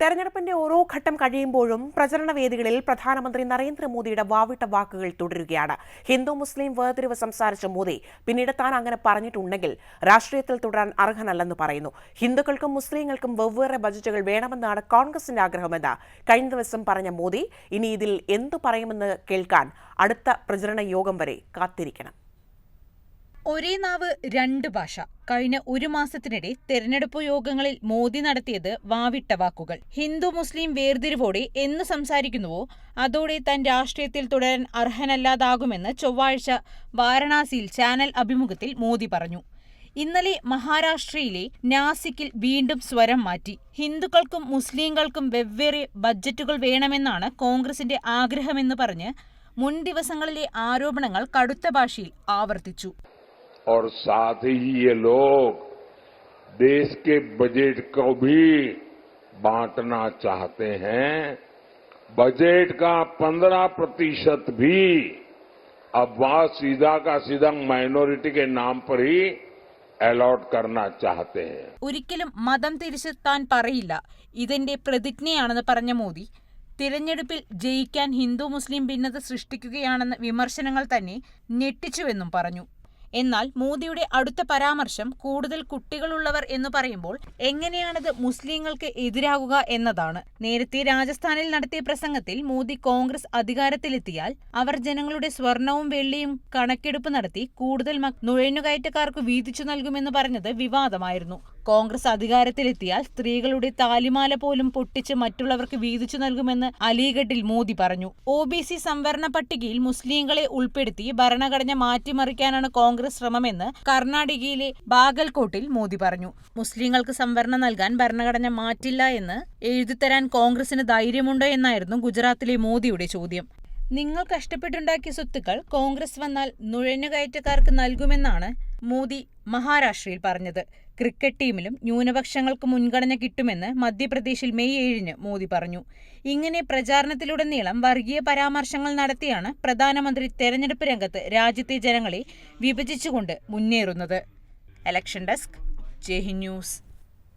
തെരഞ്ഞെടുപ്പിന്റെ ഓരോ ഘട്ടം കഴിയുമ്പോഴും പ്രചരണ വേദികളിൽ പ്രധാനമന്ത്രി നരേന്ദ്രമോദിയുടെ വാവിട്ട വാക്കുകൾ തുടരുകയാണ്. ഹിന്ദു മുസ്ലിം വേർതിരിവ് സംസാരിച്ച മോദി പിന്നീട് താൻ അങ്ങനെ പറഞ്ഞിട്ടുണ്ടെങ്കിൽ രാഷ്ട്രീയത്തിൽ തുടരാൻ അർഹനല്ലെന്ന് പറയുന്നു. ഹിന്ദുക്കൾക്കും മുസ്ലിങ്ങൾക്കും വെവ്വേറെ ബജറ്റുകൾ വേണമെന്നാണ് കോൺഗ്രസിന്റെ ആഗ്രഹമെന്ന് കഴിഞ്ഞ ദിവസം പറഞ്ഞ മോദി ഇനി ഇതിൽ എന്തു പറയുമെന്ന് കേൾക്കാൻ അടുത്ത പ്രചരണ യോഗം വരെ കാത്തിരിക്കണം. ഒരേ നാവ് രണ്ട് ഭാഷ. കഴിഞ്ഞ ഒരു മാസത്തിനിടെ തെരഞ്ഞെടുപ്പ് യോഗങ്ങളിൽ മോദി നടത്തിയത് വാവിട്ട വാക്കുകൾ. ഹിന്ദു മുസ്ലിം വേർതിരിവോടെ എന്ന് സംസാരിക്കുന്നുവോ അതോടെ താൻ രാഷ്ട്രീയത്തിൽ തുടരാൻ അർഹനല്ലാതാകുമെന്ന് ചൊവ്വാഴ്ച വാരണാസിയിൽ ചാനൽ അഭിമുഖത്തിൽ മോദി പറഞ്ഞു. ഇന്നലെ മഹാരാഷ്ട്രയിലെ നാസിക്കിൽ വീണ്ടും സ്വരം മാറ്റി. ഹിന്ദുക്കൾക്കും മുസ്ലിങ്ങൾക്കും വെവ്വേറെ ബജറ്റുകൾ വേണമെന്നാണ് കോൺഗ്രസിന്റെ ആഗ്രഹമെന്ന് പറഞ്ഞ് മുൻ ദിവസങ്ങളിലെ ആരോപണങ്ങൾ കടുത്ത ഭാഷയിൽ ആവർത്തിച്ചു. और साथ ही ये लोग देश के बजट को भी बांटना चाहते हैं बजट का 15 प्रतिशत भी अब वह सीधा का सीधा माइनॉरिटी के नाम पर ही अलॉट करना चाहते हैं ഒരിക്കലും മതം തിരിച്ച് താൻ പറയില്ല ഇതെന്റെ പ്രതിജ്ഞയാണെന്ന് പറഞ്ഞ മോദി തിരഞ്ഞെടുപ്പിൽ ജയിക്കാൻ ഹിന്ദു മുസ്ലിം ഭിന്നത സൃഷ്ടിക്കുകയാണെന്ന വിമർശനങ്ങൾ തന്നെ ഞെട്ടിച്ചുവെന്നും പറഞ്ഞു എന്നാൽ മോദിയുടെ അടുത്ത പരാമർശം കൂടുതൽ കുട്ടികളുള്ളവർ എന്ന് പറയുമ്പോൾ എങ്ങനെയാണത് മുസ്ലിങ്ങൾക്ക് എതിരാകുക എന്നതാണ്. നേരത്തെ രാജസ്ഥാനിൽ നടത്തിയ പ്രസംഗത്തിൽ മോദി കോൺഗ്രസ് അധികാരത്തിലെത്തിയാൽ അവർ ജനങ്ങളുടെ സ്വർണവും വെള്ളിയും കണക്കെടുപ്പ് നടത്തി കൂടുതൽ നുഴഞ്ഞുകയറ്റക്കാർക്ക് വീതിച്ചു നൽകുമെന്ന് പറഞ്ഞത് വിവാദമായിരുന്നു. കോൺഗ്രസ് അധികാരത്തിലെത്തിയാൽ സ്ത്രീകളുടെ താലിമാല പോലും പൊട്ടിച്ച് മറ്റുള്ളവർക്ക് വീതിച്ചു നൽകുമെന്ന് അലിഗഡിൽ മോദി പറഞ്ഞു. ഒ ബി സി സംവരണ പട്ടികയിൽ മുസ്ലിങ്ങളെ ഉൾപ്പെടുത്തി ഭരണഘടന മാറ്റിമറിക്കാനാണ് കോൺഗ്രസ് ശ്രമമെന്ന് കർണാടകയിലെ ബാഗൽകോട്ടിൽ മോദി പറഞ്ഞു. മുസ്ലിങ്ങൾക്ക് സംവരണം നൽകാൻ ഭരണഘടന മാറ്റില്ല എന്ന് എഴുതിത്തരാൻ കോൺഗ്രസിന് ധൈര്യമുണ്ടോ എന്നായിരുന്നു ഗുജറാത്തിലെ മോദിയുടെ ചോദ്യം. നിങ്ങൾ കഷ്ടപ്പെട്ടുണ്ടാക്കിയ സ്വത്തുക്കൾ കോൺഗ്രസ് വന്നാൽ നുഴഞ്ഞുകയറ്റക്കാർക്ക് നൽകുമെന്നാണ് മോദി മഹാരാഷ്ട്രയിൽ പറഞ്ഞത്. ക്രിക്കറ്റ് ടീമിലും ന്യൂനപക്ഷങ്ങൾക്ക് മുൻഗണന കിട്ടുമെന്ന് മധ്യപ്രദേശിൽ മെയ് ഏഴിന് മോദി പറഞ്ഞു. ഇങ്ങനെ പ്രചാരണത്തിലുടനീളം വർഗീയ പരാമർശങ്ങൾ നടത്തിയാണ് പ്രധാനമന്ത്രി തെരഞ്ഞെടുപ്പ് രംഗത്ത് രാജ്യത്തെ ജനങ്ങളെ വിഭജിച്ചുകൊണ്ട് മുന്നേറുന്നത്. ഇലക്ഷൻ ഡെസ്ക് ജെഹി ന്യൂസ്